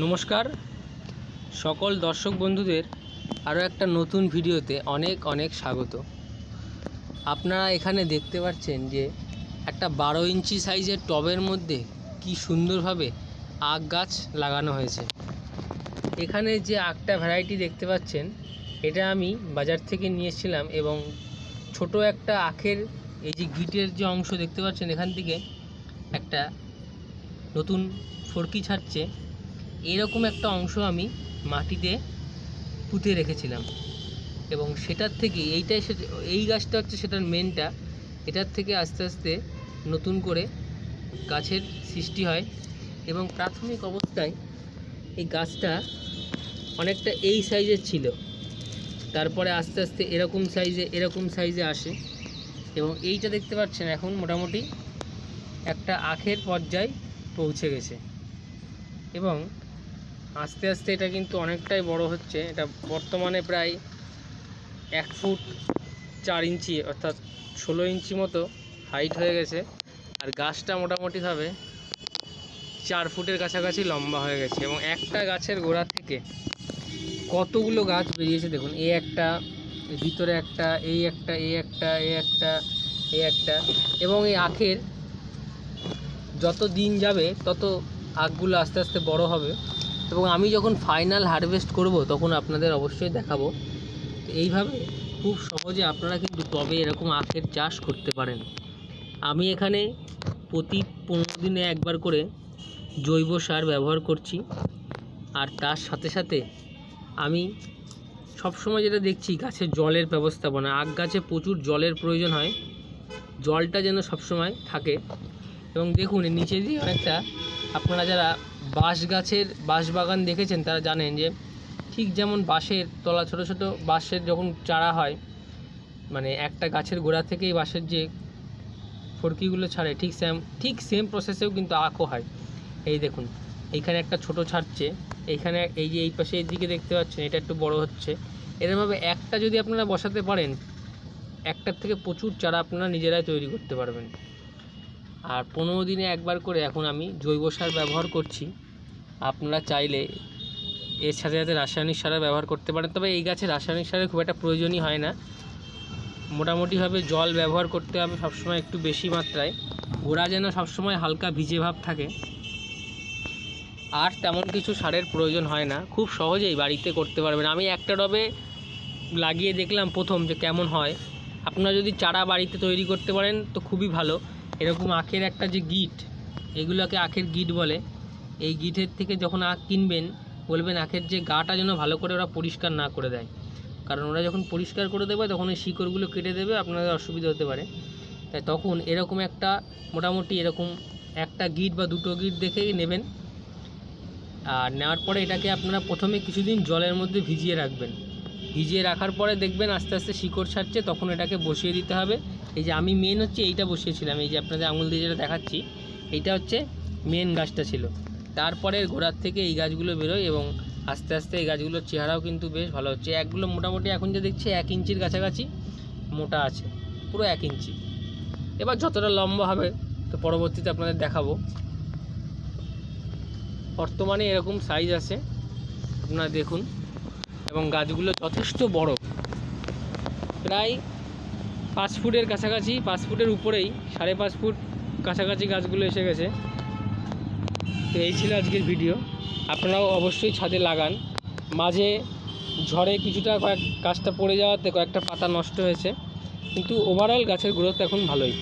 নমস্কার। সকল দর্শক বন্ধুদের আরও একটা নতুন ভিডিওতে অনেক অনেক স্বাগত। আপনারা এখানে দেখতে পাচ্ছেন যে একটা বারো ইঞ্চি সাইজের টবের মধ্যে কি সুন্দরভাবে আখ গাছ লাগানো হয়েছে। এখানে যে আখটা ভ্যারাইটি দেখতে পাচ্ছেন, এটা আমি বাজার থেকে নিয়েছিলাম এবং ছোট একটা আখের এই যে গিটের যে অংশ দেখতে পাচ্ছেন, এখান থেকে একটা নতুন ফরকি ছাড়ছে। এরকম একটা অংশ আমি মাটিতে পুঁতে রেখেছিলাম। এবং সেটার থেকে এইটাই এই গাছটা হচ্ছে সেটার মেনটা এটার থেকে আস্তে আস্তে নতুন করে গাছের সৃষ্টি হয়। এবং প্রাথমিক অবস্থায় এই গাছটা অনেকটা এই সাইজের ছিল। তারপরে আস্তে আস্তে এরকম সাইজে এরকম সাইজে আসে। এবং এইটা দেখতে পাচ্ছেন এখন মোটামুটি একটা আখের পর্যায়ে পৌঁছে গেছে। এবং আস্তে আস্তে এটা কিন্তু অনেকটাই বড় হচ্ছে। এটা বর্তমানে প্রায় এক ফুট চার ইঞ্চি, অর্থাৎ ষোলো ইঞ্চি মতো হাইট হয়ে গেছে। আর গাছটা মোটামুটিভাবে চার ফুটের কাছাকাছি লম্বা হয়ে গেছে এবং একটা গাছের গোড়া থেকে কতগুলো গাছ বেরিয়েছে দেখুন। এই একটা ভিতরে একটা, এই একটা এই একটা এই একটা এই একটা এবং এই আখের যত দিন যাবে তত আখগুলো আস্তে আস্তে বড় হবে। এবং আমি যখন ফাইনাল হারভেস্ট করব, তখন আপনাদের অবশ্যই দেখাবো। এইভাবে খুব সহজে আপনারা কিন্তু টবে এরকম আখের চাষ করতে পারেন। আমি এখানে প্রতি পনেরো দিনে একবার করে জৈব সার ব্যবহার করছি। আর তার সাথে সাথে আমি সবসময় যেটা দেখছি গাছের জলের ব্যবস্থাপনা আখ গাছে প্রচুর জলের প্রয়োজন হয়। জলটা যেন সবসময় থাকে। এবং দেখুন নিচে দিয়ে অনেকটা আপনারা যারা বাঁশ গাছের বাঁশ বাগান দেখেছেন তারা জানেন যে ঠিক যেমন বাঁশের তলা ছোট ছোট, বাঁশের যখন চারা হয় মানে একটা গাছের গোড়া থেকেই বাঁশের যে ফড়কিগুলো ছাড়ে, ঠিক সেম ঠিক সেম প্রসেসেও কিন্তু আখও হয়। এই দেখুন, এইখানে একটা ছোট ছাড়ছে, এইখানে এই যে এই পাশে এই দিকে দেখতে পাচ্ছেন, এটা একটু বড় হচ্ছে। এরমভাবে একটা যদি আপনারা বসাতে পারেন, একটার থেকে প্রচুর চারা আপনারা নিজেরাই তৈরি করতে পারবেন। আর পনেরো দিনে একবার করে এখন আমি জৈব সার ব্যবহার করছি। আপনারা চাইলে এর সাথে সাথে রাসায়নিক সার ব্যবহার করতে পারেন। তবে এই গাছে রাসায়নিক সারের খুব একটা প্রয়োজনই হয় না। মোটামুটিভাবে জল ব্যবহার করতে হবে সবসময় একটু বেশি মাত্রায়। গোড়া যেন সবসময় হালকা ভিজে ভাব থাকে। আর তেমন কিছু সারের প্রয়োজন হয় না। খুব সহজেই বাড়িতে করতে পারবেন। আমি একটা টবে লাগিয়ে দেখলাম প্রথম যে কেমন হয়। আপনারা যদি চারা বাড়িতে তৈরি করতে পারেন তো খুবই ভালো। এরকম আখের একটা যে গিট, এগুলোকে আখের গিট বলে। এই গিটের থেকে যখন আখ কিনবেন, বলবেন আখের যে গাটা যেন ভালো করে ওরা পরিষ্কার না করে দেয়। কারণ ওরা যখন পরিষ্কার করে দেবে, তখন ওই শিকড়গুলো কেটে দেবে, আপনাদের অসুবিধা হতে পারে। তাই তখন এরকম একটা, মোটামুটি এরকম একটা গিট বা দুটো গিট দেখে নেবেন। আর নেওয়ার পরে এটাকে আপনারা প্রথমে কিছুদিন জলের মধ্যে ভিজিয়ে রাখবেন। ভিজিয়ে রাখার পরে দেখবেন আস্তে আস্তে শিকড় ছাড়ছে, তখন এটাকে বসিয়ে দিতে হবে। এই যে আমি মেন হচ্ছে এইটা বসিয়েছিলাম, এই যে আপনাদের আঙুল দিয়ে যেটা দেখাচ্ছি, এইটা হচ্ছে মেন গাছটা ছিল। তারপরে গোড়ার থেকে এই গাছগুলো বেরোয় এবং আস্তে আস্তে এই গাছগুলোর চেহারাও কিন্তু বেশ ভালো হচ্ছে। একগুলো মোটামুটি এখন যে দেখছি এক ইঞ্চির কাছাকাছি মোটা আছে, পুরো এক ইঞ্চি। এবার যতটা লম্বা হবে তো পরবর্তীতে আপনাদের দেখাবো। বর্তমানে এরকম সাইজ আছে, আপনারা দেখুন। এবং গাছগুলো যথেষ্ট বড়। প্রায় পাঁচ ফুটের কাছাকাছি, পাঁচ ফুটের উপরেই, সাড়ে পাঁচ ফুট কাছাকাছি গাছগুলো এসে গেছে। তো এই ছিল আজকের ভিডিও। আপনারাও অবশ্যই ছাদে লাগান। মাঝে ঝড়ে কিছুটা কয়েক গাছটা পড়ে যাওয়াতে কয়েকটা পাতা নষ্ট হয়েছে। কিন্তু ওভারঅল গাছের গ্রোথ এখন ভালোই।